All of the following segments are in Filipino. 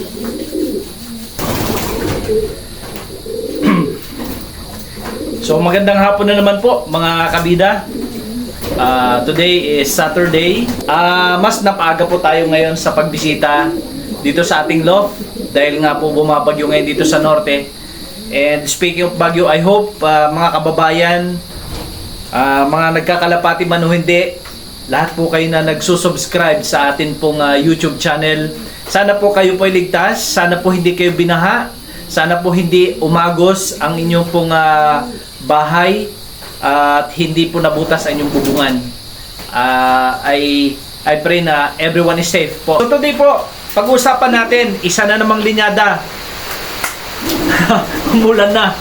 So magandang hapon na naman po mga kabida. Ah, today is Saturday. Ah, mas napaaga po tayo ngayon sa pagbisita dito sa ating loft dahil nga po bumabagyo ngayon dito sa norte. And speaking of bagyo, I hope ah, mga kababayan, ah, mga nagkakalapati man o hindi, lahat po kayo na nagsusubscribe sa atin pong ah, YouTube channel. Sana po kayo po ligtas, sana po hindi kayo binaha, sana po hindi umagos ang inyong pong ah, bahay at hindi po nabutas ang inyong bubungan. Ah, I, I pray na everyone is safe po. So today po, pag-uusapan natin, isa na namang linyada. Umulan na.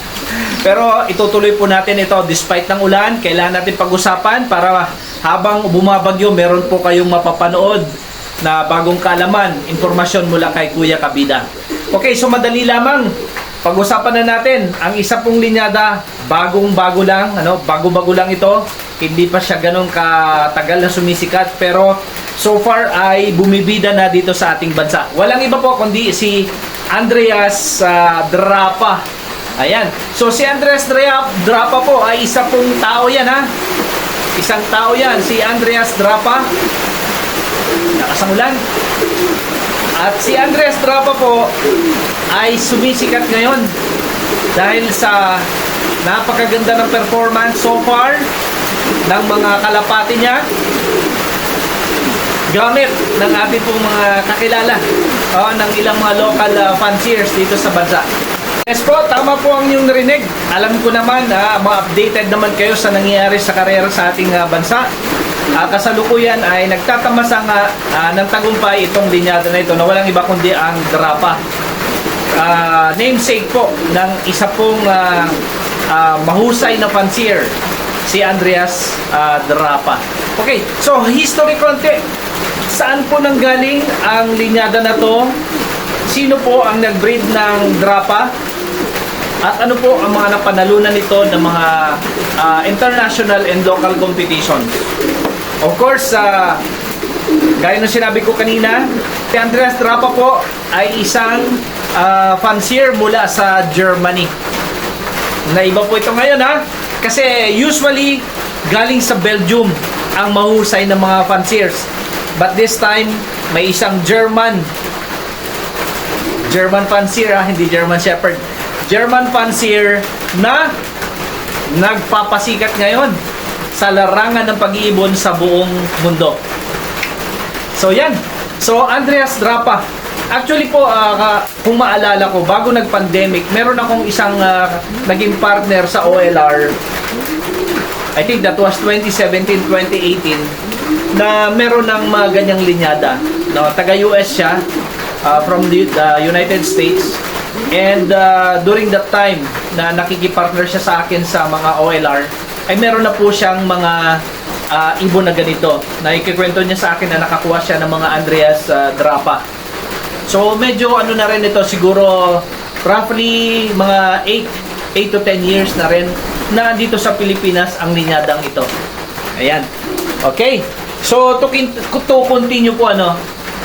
Pero itutuloy po natin ito despite ng ulan, kailangan natin pag-usapan para habang bumabagyo, meron po kayong mapapanood na bagong kalaman, informasyon mula kay Kuya Kabida. Okay, so madali lamang. Pag-usapan na natin ang isa pong linyada, bagong-bago lang, ano, bago-bago lang ito. Hindi pa siya ganun katagal na sumisikat pero so far ay bumibida na dito sa ating bansa. Walang iba po kundi si Andreas ah, Drapa. Ayan. So si Andreas Drapa po ay isa pong tao yan ha. Isang tao yan, si Andreas Drapa. Nakasangulan. At si Andres Trapa po ay sumisikat ngayon dahil sa napakaganda ng performance so far ng mga kalapati niya gamit ng ating pong mga kakilala oh, ng ilang mga local uh, fanciers dito sa bansa. Yes po, tama po ang inyong narinig. Alam ko naman, ah, ma-updated naman kayo sa nangyayari sa karera sa ating ah, bansa. Ah, kasalukuyan ay nagtatamasa nga ah, ng tagumpay itong linyada na ito na walang iba kundi ang Drapa. Ah, namesake po ng isa pong ah, ah, mahusay na fancier, si Andreas ah, Drapa. Okay, so history konti. Saan po nanggaling ang linyada na to? Sino po ang nag-breed ng Drapa? At ano po ang mga napanalunan nito ng mga ah, international and local competitions? Of course, sa gaya ng sinabi ko kanina, si Andreas Drapa po ay isang ah, fancier mula sa Germany. Naiba po ito ngayon ha. Kasi usually galing sa Belgium ang mahusay ng mga fanciers. But this time, may isang German German fancier ha, hindi German Shepherd. German fancier na nagpapasikat ngayon sa larangan ng pag-iibon sa buong mundo. So yan. So Andreas Drapa. Actually po, ka- kung maalala ko, bago nag-pandemic, meron akong isang ah, naging partner sa OLR. I think that was 2017-2018 na meron ng mga ganyang linyada. No, taga-US siya uh, from the, the United States. And uh, during that time na nakikipartner siya sa akin sa mga OLR, ay meron na po siyang mga uh, ibon na ganito. Na ikikwento niya sa akin na nakakuha siya ng mga Andreas uh, Drapa. So medyo ano na rin ito siguro roughly mga 8 8 to 10 years na rin na dito sa Pilipinas ang linyadang ito. Ayan. Okay. So to, to continue po ano,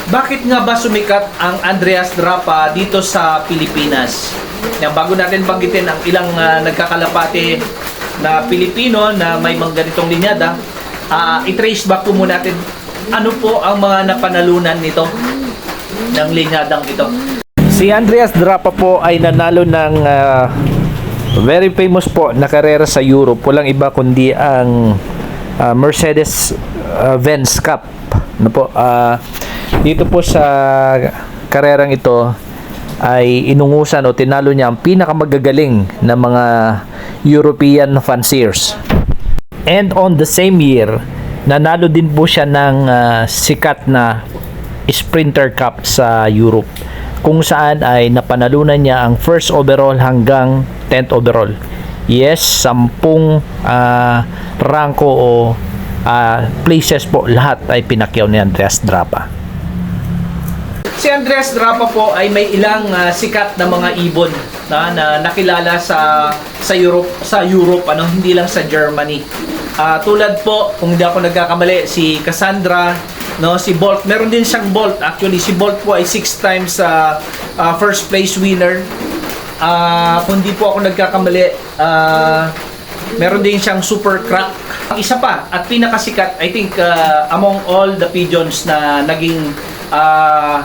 bakit nga ba sumikat ang Andreas Drapa dito sa Pilipinas? Yan, bago natin banggitin ang ilang ah, nagkakalapate na Pilipino na may mga ganitong linyada, ah, i-trace back po muna natin ano po ang mga napanalunan nito ng linyadang ito. Si Andreas Drapa po ay nanalo ng ah, very famous po na karera sa Europe. Walang iba kundi ang ah, Mercedes ah, Benz Cup. Ano po? ah, dito po sa karerang ito ay inungusan o tinalo niya ang pinakamagagaling na mga European fanciers. And on the same year, nanalo din po siya ng ah, sikat na Sprinter Cup sa Europe kung saan ay napanalunan niya ang first overall hanggang 10th overall. Yes, sampung ah, ranko o ah, places po lahat ay pinakyaw ni Andreas Drapa. Si Andres Drapa po ay may ilang ah, sikat na mga ibon na, na nakilala sa sa Europe sa Europe ano hindi lang sa Germany. Ah, tulad po kung hindi ako nagkakamali si Cassandra No, si Bolt, meron din siyang Bolt. Actually, si Bolt po ay six times uh, uh, first place winner. Ah, kung di po ako nagkakamali, ah, meron din siyang super crack. Ang isa pa, at pinakasikat, I think, uh, among all the pigeons na naging ah,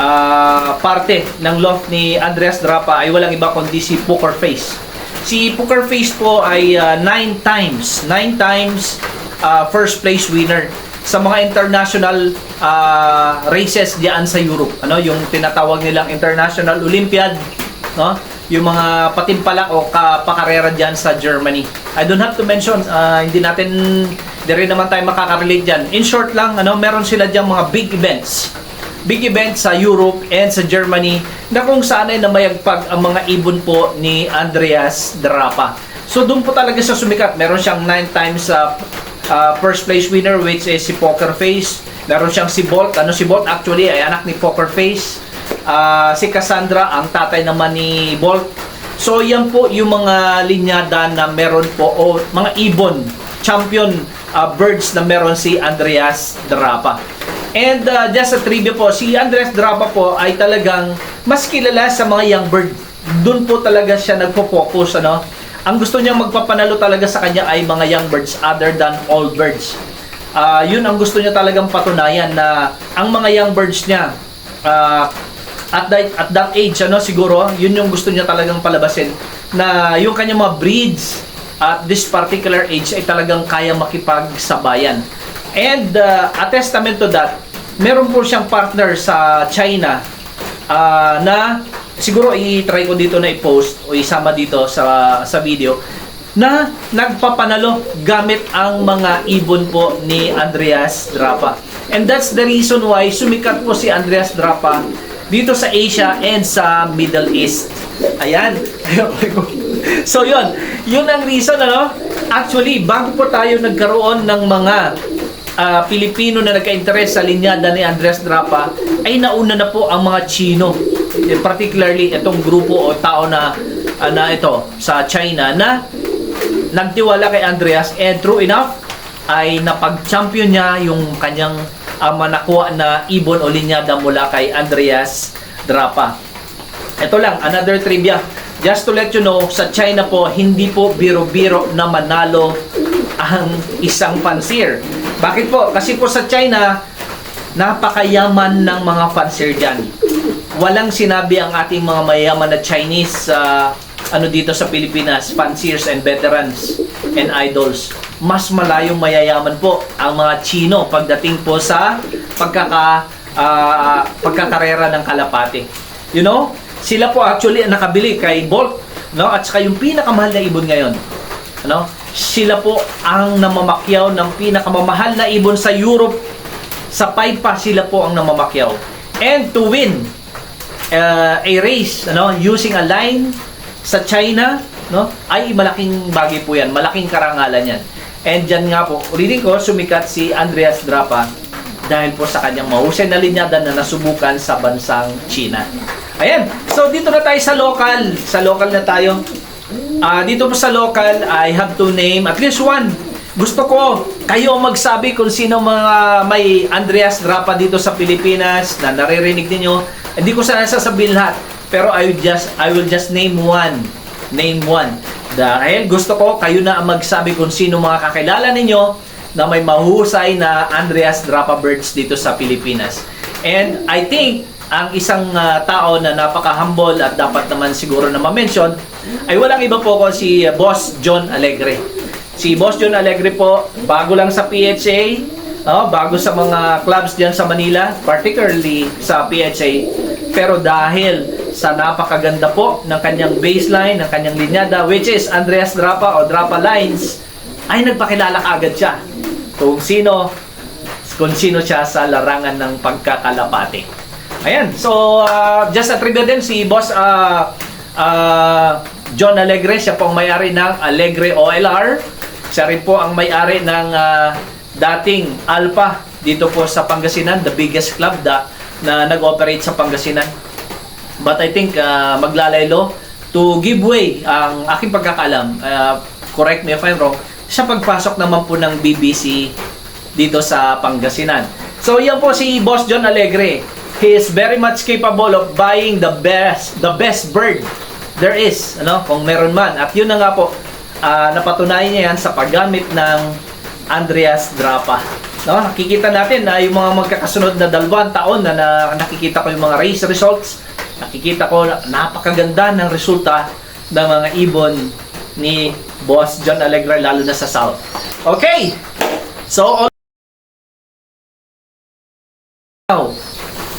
ah, parte ng loft ni Andreas Drapa ay walang iba kundi si Poker Face. Si Poker Face po ay ah, nine times, nine times ah, first place winner sa mga international ah, races diyan sa Europe. Ano, yung tinatawag nilang International Olympiad, no? Yung mga patimpalak o kapakarera diyan sa Germany. I don't have to mention, ah, hindi natin di rin naman tayo makaka-relate diyan. In short lang, ano, meron sila diyan mga big events big event sa Europe and sa Germany na kung saan ay namayagpag ang mga ibon po ni Andreas Drapa. So doon po talaga siya sumikat. Meron siyang 9 times uh, uh, first place winner which is si Poker Face. Meron siyang si Bolt. Ano si Bolt actually ay anak ni Poker Face. Uh, si Cassandra ang tatay naman ni Bolt. So yan po yung mga linyada na meron po o mga ibon champion uh, birds na meron si Andreas Drapa. And uh, just a trivia po, si Andres Drapa po ay talagang mas kilala sa mga young bird. Doon po talaga siya nagpo-focus, ano? Ang gusto niyang magpapanalo talaga sa kanya ay mga young birds other than old birds. Ah, yun ang gusto niya talagang patunayan na ang mga young birds niya ah, at that at that age ano siguro yun yung gusto niya talagang palabasin na yung kanyang mga breeds at this particular age ay talagang kaya makipagsabayan. And uh, a testament to that, meron po siyang partner sa China ah, na siguro i-try ko dito na i-post o isama dito sa sa video na nagpapanalo gamit ang mga ibon po ni Andreas Drapa. And that's the reason why sumikat po si Andreas Drapa dito sa Asia and sa Middle East. Ayan. so yun, yun ang reason ano. Actually, bago po tayo nagkaroon ng mga ah, Pilipino na nagka-interest sa linyada ni Andres Drapa, ay nauna na po ang mga Chino. Eh, Particularly itong grupo o tao na ah, na ito sa China na nagtiwala kay Andreas and true enough ay napag-champion niya yung kanyang uh, manakuha na ibon o linyada mula kay Andreas Drapa. Ito lang, another trivia. Just to let you know, sa China po, hindi po biro-biro na manalo ang isang fancier. Bakit po? Kasi po sa China, napakayaman ng mga fancier dyan. Walang sinabi ang ating mga mayayaman na Chinese sa ano dito sa Pilipinas, fanciers and veterans and idols. Mas malayong mayayaman po ang mga Chino pagdating po sa pagkaka ah, pagkakarera ng kalapate. You know, sila po actually nakabili kay Bolt, no? At saka yung pinakamahal na ibon ngayon. Ano? Sila po ang namamakyaw ng pinakamamahal na ibon sa Europe. Sa Paipa sila po ang namamakyaw. And to win uh, a race, ano, using a line sa China, no? Ay malaking bagay po 'yan, malaking karangalan 'yan. And diyan nga po, ulitin ko, sumikat si Andreas Drapa dahil po sa kanyang mahusay na linyada na nasubukan sa bansang China. Ayan. So dito na tayo sa local. Sa local na tayo. Ah, dito po sa local, I have to name at least one. Gusto ko kayo magsabi kung sino mga may Andreas Drapa dito sa Pilipinas na naririnig niyo. Hindi ko sana sasabihin lahat, pero I will just I will just name one. Name one. Dahil gusto ko kayo na magsabi kung sino mga kakilala ninyo na may mahusay na Andreas Drapa birds dito sa Pilipinas. And I think ang isang ah, tao na napaka-humble at dapat naman siguro na ma-mention ay walang iba po ko si Boss John Alegre. Si Boss John Alegre po, bago lang sa PHA, oh, bago sa mga clubs diyan sa Manila, particularly sa PHA. Pero dahil sa napakaganda po ng kanyang baseline, ng kanyang linyada, which is Andreas Drapa o Drapa Lines, ay nagpakilala agad siya kung sino kung sino siya sa larangan ng pagkakalapate. Ayan, so uh, just a trivia din si Boss uh, uh, John Alegre, siya po ang may-ari ng Alegre OLR. Siya rin po ang may-ari ng uh, dating Alpha dito po sa Pangasinan, the biggest club da, na nag-operate sa Pangasinan. But I think uh, maglalaylo to give way ang aking pagkakalam, uh, correct me if I'm wrong, sa pagpasok naman po ng BBC dito sa Pangasinan. So yan po si Boss John Alegre. He is very much capable of buying the best, the best bird there is, ano, kung meron man. At yun na nga po, ah, napatunayan niya yan sa paggamit ng Andreas Drapa. No, nakikita natin na yung mga magkakasunod na dalawang taon na, na nakikita ko yung mga race results, nakikita ko na napakaganda ng resulta ng mga ibon ni Boss John Alegre lalo na sa South. Okay. So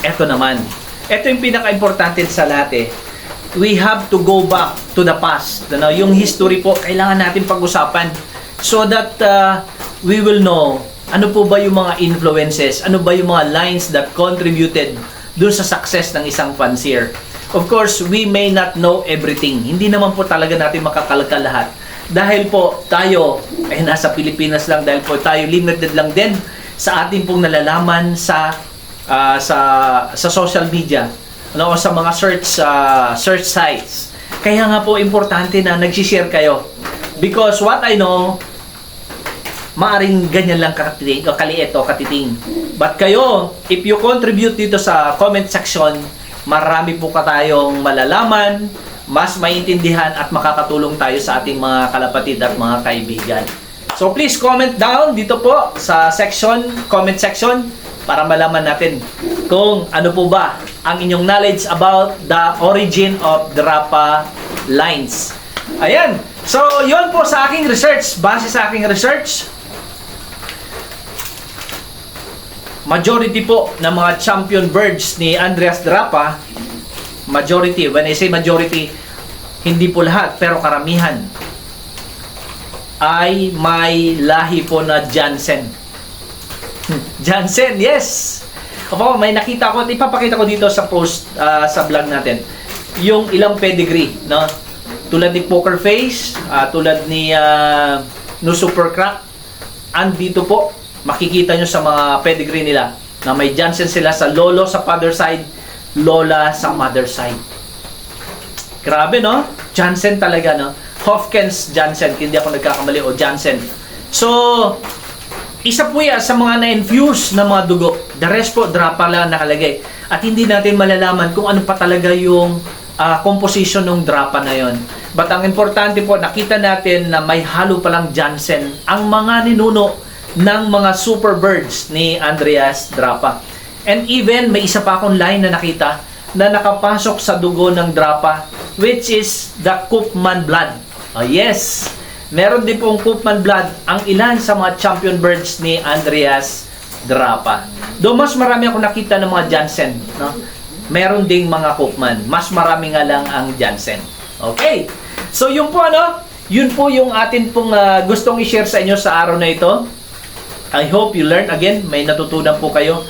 eto naman. Ito yung pinaka-importante sa lahat eh. We have to go back to the past. Ano, yung history po, kailangan natin pag-usapan so that uh, we will know ano po ba yung mga influences, ano ba yung mga lines that contributed dun sa success ng isang fancier. Of course, we may not know everything. Hindi naman po talaga natin makakalkal lahat. Dahil po tayo, eh nasa Pilipinas lang, dahil po tayo limited lang din sa ating pong nalalaman sa ah, sa sa social media ano o sa mga search ah, search sites. Kaya nga po importante na nagsi-share kayo. Because what I know, maaring ganyan lang katiting, o kaliit o katiting. But kayo, if you contribute dito sa comment section, marami po ka tayong malalaman, mas maintindihan at makakatulong tayo sa ating mga kalapatid at mga kaibigan. So please comment down dito po sa section, comment section para malaman natin kung ano po ba ang inyong knowledge about the origin of Drapa lines. Ayan. So, yun po sa aking research. Base sa aking research, majority po ng mga champion birds ni Andreas Drapa, majority, when I say majority, hindi po lahat, pero karamihan, ay may lahi po na Jansen. Jansen, yes! Opo, may nakita ko, ipapakita ko dito sa post, ah, sa vlog natin, yung ilang pedigree, no? Tulad ni Poker Face, ah, tulad ni ah, no Super Crack, andito po, makikita nyo sa mga pedigree nila na may Jansen sila sa lolo sa father side, lola sa mother side. Grabe, no? Jansen talaga, no? Hofkens Jansen, hindi ako nagkakamali, o Jansen. So, isa po yan sa mga na-infuse na mga dugo. The rest po, drapa lang nakalagay. At hindi natin malalaman kung ano pa talaga yung ah, composition ng drapa na yon. But ang importante po, nakita natin na may halo palang Jansen ang mga ninuno ng mga super birds ni Andreas Drapa. And even, may isa pa akong line na nakita na nakapasok sa dugo ng Drapa which is the Koopman blood. Oh yes! Meron din pong Koopman blood ang ilan sa mga champion birds ni Andreas Drapa. Do mas marami ako nakita ng mga Jansen, no? Meron ding mga Koopman. Mas marami nga lang ang Jansen. Okay. So yung po ano, yun po yung atin pong ah, gustong i-share sa inyo sa araw na ito. I hope you learn again, may natutunan po kayo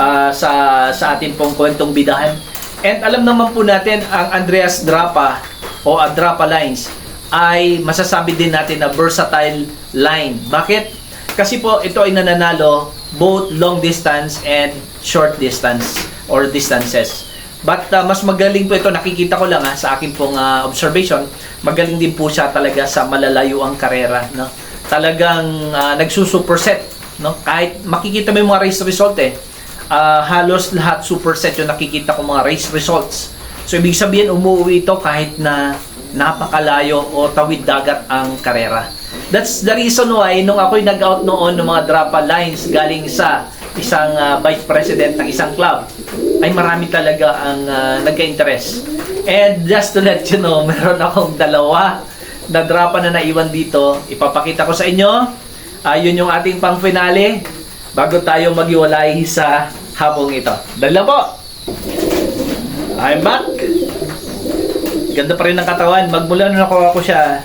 ah, sa sa atin pong kwentong bidahan. And alam naman po natin ang Andreas Drapa o ang Drapa lines ay masasabi din natin na versatile line. Bakit? Kasi po ito ay nananalo both long distance and short distance or distances. But uh, mas magaling po ito, nakikita ko lang ha, sa akin pong uh, observation, magaling din po siya talaga sa malalayo ang karera. No? Talagang uh, nagsusuperset. No? Kahit makikita mo yung mga race result eh, uh, halos lahat superset yung nakikita ko mga race results. So ibig sabihin umuwi ito kahit na napakalayo o tawid dagat ang karera. That's the reason why nung ako'y nag-out noon ng mga drapa lines galing sa isang uh, vice president ng isang club, ay marami talaga ang uh, nagka-interest. And just to let you know, meron akong dalawa na drapa na naiwan dito. Ipapakita ko sa inyo. Uh, yun yung ating pang finale bago tayo maghiwalay sa habong ito. Dala po! I'm back! Ganda pa rin ng katawan. Magmula na nakuha ko siya.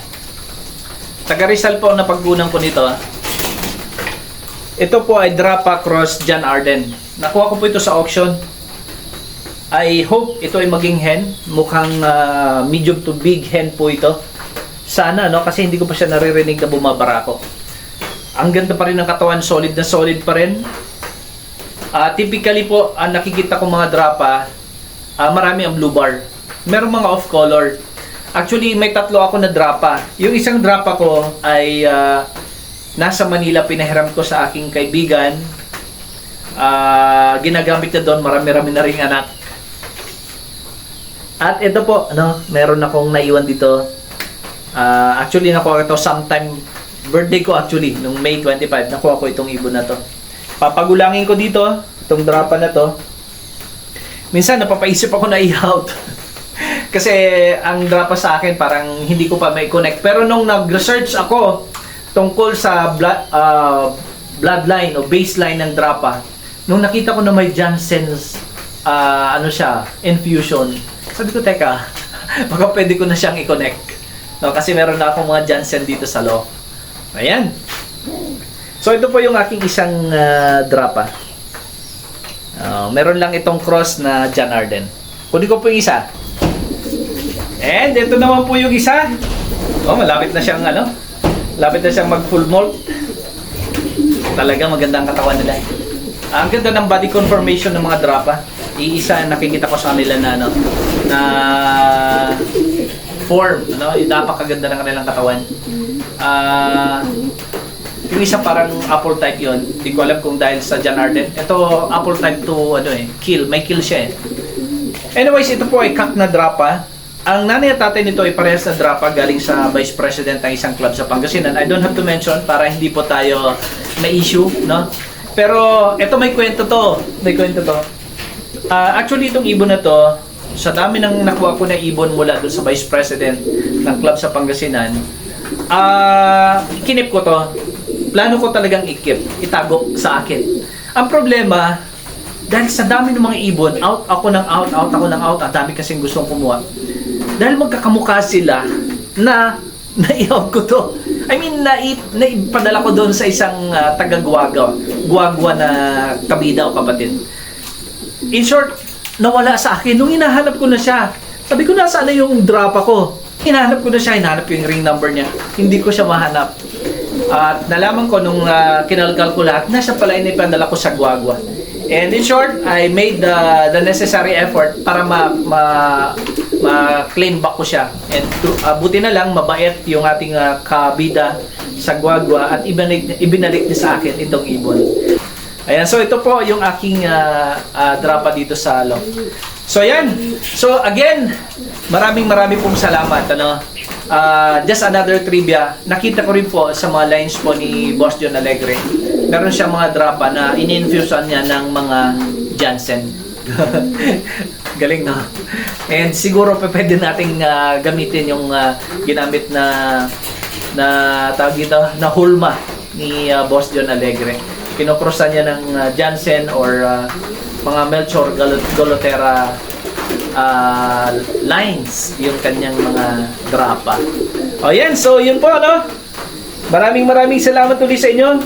Taga Rizal po ang napagkunan ko nito. Ito po ay Drapa Cross John Arden. Nakuha ko po ito sa auction. I hope ito ay maging hen. Mukhang ah, medium to big hen po ito. Sana, no? Kasi hindi ko pa siya naririnig na bumabara ko. Ang ganda pa rin ng katawan. Solid na solid pa rin. Ah, typically po, ang nakikita ko mga drapa, ah, marami ang blue bar. Merong mga off color. Actually, may tatlo ako na drapa. Yung isang drapa ko ay ah, nasa Manila pinahiram ko sa aking kaibigan. Ah, ginagamit niya doon, marami-rami na ring anak. At ito po, ano, meron akong naiwan dito. Ah, actually, nakuha ko ito sometime, birthday ko actually, nung May 25, nakuha ko itong ibon na to. Papagulangin ko dito, itong drapa na to. Minsan, napapaisip ako na i-out. Kasi ang drapa sa akin parang hindi ko pa may connect. Pero nung nag-research ako tungkol sa blood, ah, bloodline o baseline ng drapa, nung nakita ko na may Jansen's ah, ano siya, infusion, sabi ko, teka, baka pwede ko na siyang i-connect. No, kasi meron na akong mga Jansen dito sa law. Ayan. So ito po yung aking isang ah, drapa. Ah, meron lang itong cross na John Arden. Kunin ko po yung isa. And ito naman po yung isa. Oh, malapit na siyang ano? Malapit na siyang mag full molt. Talaga maganda ang katawan nila. Ah, Ang ganda ng body conformation ng mga drapa. Iisa nakikita ko sa kanila na ano, na form, ano, yung napakaganda ng kanilang katawan. Ah, yung isa parang apple type yon. Hindi ko alam kung dahil sa John Arden. Ito apple type to ano eh, kill. May kill siya eh. Anyways, ito po ay kak na drapa. Ang nanay at tatay nito ay parehas na drapa galing sa vice president ng isang club sa Pangasinan. I don't have to mention para hindi po tayo may issue, no? Pero ito may kwento to. May kwento to. Ah, actually, itong ibon na to, sa dami ng nakuha ko na ibon mula doon sa vice president ng club sa Pangasinan, ah, kinip ko to. Plano ko talagang ikip, itago sa akin. Ang problema, dahil sa dami ng mga ibon, out ako ng out, out ako ng out, ang dami kasing gustong kumuha. Dahil magkakamukha sila na naiyaw ko to. I mean, na naipadala ko doon sa isang uh, taga-guwagwa, guwagwa na kabida o kapatid. In short, nawala sa akin. Nung hinahanap ko na siya, sabi ko, nasaan na yung drapa ko? Hinahanap ko na siya, hinahanap yung ring number niya. Hindi ko siya mahanap. At nalaman ko nung uh, kinalkal ko lahat, na pala inipadala ko sa guwagwa. And in short, I made the, the necessary effort para ma, ma, ma-claim back ko siya. And uh, buti na lang, mabait yung ating uh, kabida sa guwagwa at ibinalik, ibinalik niya sa akin itong ibon. Ayan, so ito po yung aking uh, uh, drapa dito sa loft. So ayan. So again, maraming maraming pong salamat. Ano? Uh, just another trivia. Nakita ko rin po sa mga lines po ni Boss John Alegre. Meron siya mga drapa na in-infusean niya ng mga Jansen. Galing no? And siguro pa pwede nating uh, gamitin yung uh, ginamit na na tawag dito, na hulma ni uh, Boss John Alegre. Kinokrosan niya ng uh, Jansen or uh, mga Melchor Gal- Golotera uh, lines yung kanyang mga drapa. O yan, so yun po ano. Maraming maraming salamat ulit sa inyo.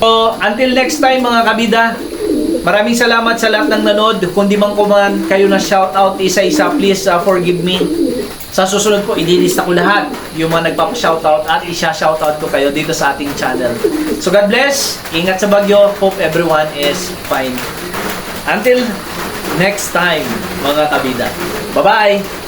So, until next time mga kabida, maraming salamat sa lahat ng nanood. Kung di man ko man kayo na shout out isa-isa, please uh, forgive me. Sa susunod po, idilista ko lahat yung mga nagpapa-shoutout at isya-shoutout ko kayo dito sa ating channel. So God bless, ingat sa bagyo, hope everyone is fine. Until next time, mga kabida. Bye-bye!